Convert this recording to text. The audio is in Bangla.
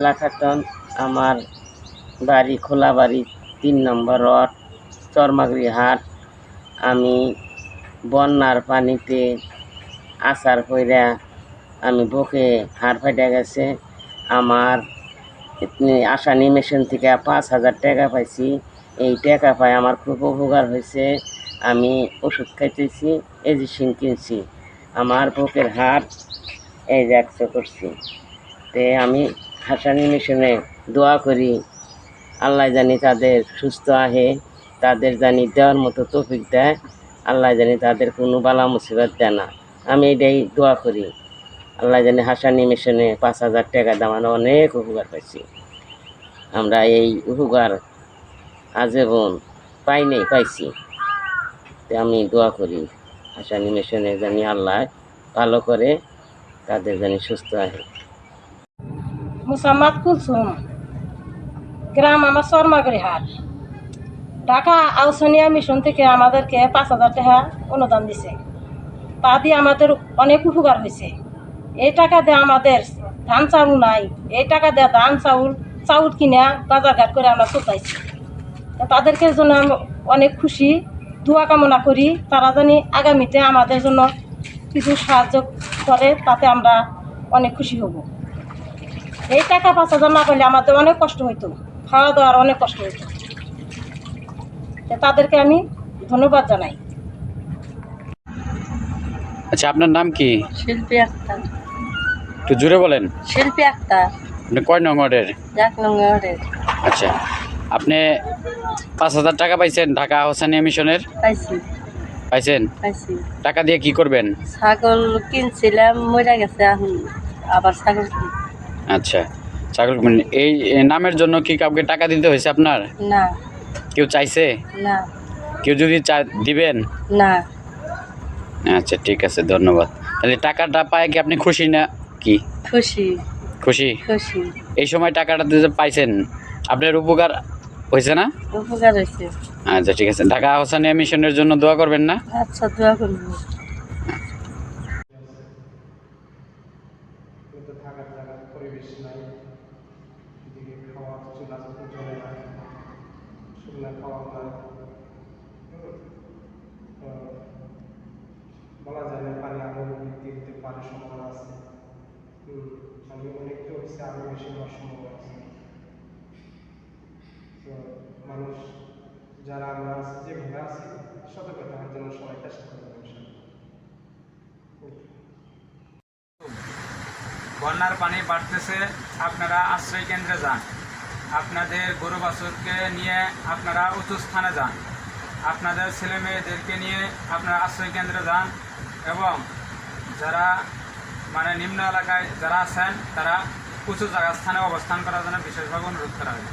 খাতুন আমার বাড়ি খোলাবাড়ি তিন নম্বর রড চরমাগরি হাট। আমি বন্যার পানিতে আসার পইরা আমি বুকে হাড় ফাইটা গেছে। আমার আশা নিমেশন থেকে পাঁচ হাজার টাকা পাইছি। এই টাকা পাই আমার খুব উপকার হয়েছে। আমি ওষুধ খাইতেছি, এজিসিন কিনছি। আমার বুকের হাড় এই যে করছি। তে আমি হাসানি মিশনে দোয়া করি। আল্লাহ জানি তাদের সুস্থ আহে, তাদের জানি দেওয়ার মতো তৌফিক দেয়। আল্লাহ জানি তাদের কোনো বালা মুসিবত দেয় না। আমি এটাই দোয়া করি। আল্লাহ জানি হাসানি মিশনে পাঁচ হাজার টাকা দামানো অনেক উপকার পাইছি। আমরা এই উপকার আজীবন পাই নেই পাইছি আমি দোয়া করি, হাসানি মিশনে জানি আল্লাহ ভালো করে তাদের জানি সুস্থ আহে। মুসাম্মাদ কুলসুম, গ্রাম আমার শর্মাগড়ি হাট ঢাকা আউসনিয়া মিশন থেকে আমাদেরকে পাঁচ হাজার টাকা অনুদান দিছে। তা দিয়ে আমাদের অনেক উপকার হয়েছে। এই টাকা দিয়ে আমাদের ধান চাউল নাই, এই টাকা দিয়ে ধান চাউল চাউল কিনে বাজারঘাট করে আমরা চলতেছি তাদেরকে জন্য আমি অনেক খুশি, দোয়া কামনা করি, তারা জানি আগামীতে আমাদের জন্য কিছু সাহায্য করে, তাতে আমরা অনেক খুশি হব। এই টাকা পাঁচ হাজার না পেলে আমাদের অনেক কষ্ট হইতো খাওয়া দাওয়ার অনেক কষ্ট হইতো। তাদেরকে আমি ধন্যবাদ জানাই। আচ্ছা আপনার নাম কি? শিল্পী আক্তার। একটু জুড়ে বলেন। শিল্পী আক্তার। আপনি কয় নম্বরের? এক নম্বরের। আচ্ছা আপনি পাঁচ হাজার টাকা পাইছেন ঢাকা হোসানিয়া মিশনের? পাইছি। পাইছেন? পাইছি। টাকা দিয়ে কি করবেন? ছাগল কিনছিলাম মরে গেছে এখন আবার ছাগল আচ্ছা ছাগল কিনবেন। এই এই নামের জন্য কি কাউকে টাকা দিতে হয়েছে আপনার? না। কেউ চাইছে? না। কেউ যদি চা দিবেন? না। আচ্ছা ঠিক আছে ধন্যবাদ। তাহলে টাকাটা পায় কি আপনি খুশি না কি? খুশি। খুশি? খুশি। এই সময় টাকাটা যে পাইছেন আপনার উপকার হয়েছে না? উপকার হয়েছে। আচ্ছা ঠিক আছে। ঢাকা হোসানিয়া মিশনের জন্য দোয়া করবেন না? আচ্ছা দোয়া করব। নাই। এদিকে খাওয়া চুলা না। খাওয়া বলা যায় না, পানি আরও বৃদ্ধি হতে পারে সম্ভাবনা আছে। আমি অনেকটা হচ্ছে আরও বেশি হওয়ার সম্ভাবনা আছে। মানুষ, যারা আমরা আছি, যেভাবে আছি সতর্ক থাকার জন্য সবাই চেষ্টা করবে ইনশাআল্লাহ। বন্যার পানি বাড়তেছে, আপনারা আশ্রয় কেন্দ্রে যান। আপনাদের গরু বাছুরকে নিয়ে আপনারা উঁচু স্থানে যান। আপনাদের ছেলে মেয়েদেরকে নিয়ে আপনারা আশ্রয় কেন্দ্রে যান এবং যারা মানে নিম্ন এলাকায় যারা আছেন, তারা উঁচু জায়গা স্থানে অবস্থান করার জন্য বিশেষভাবে অনুরোধ করা হয়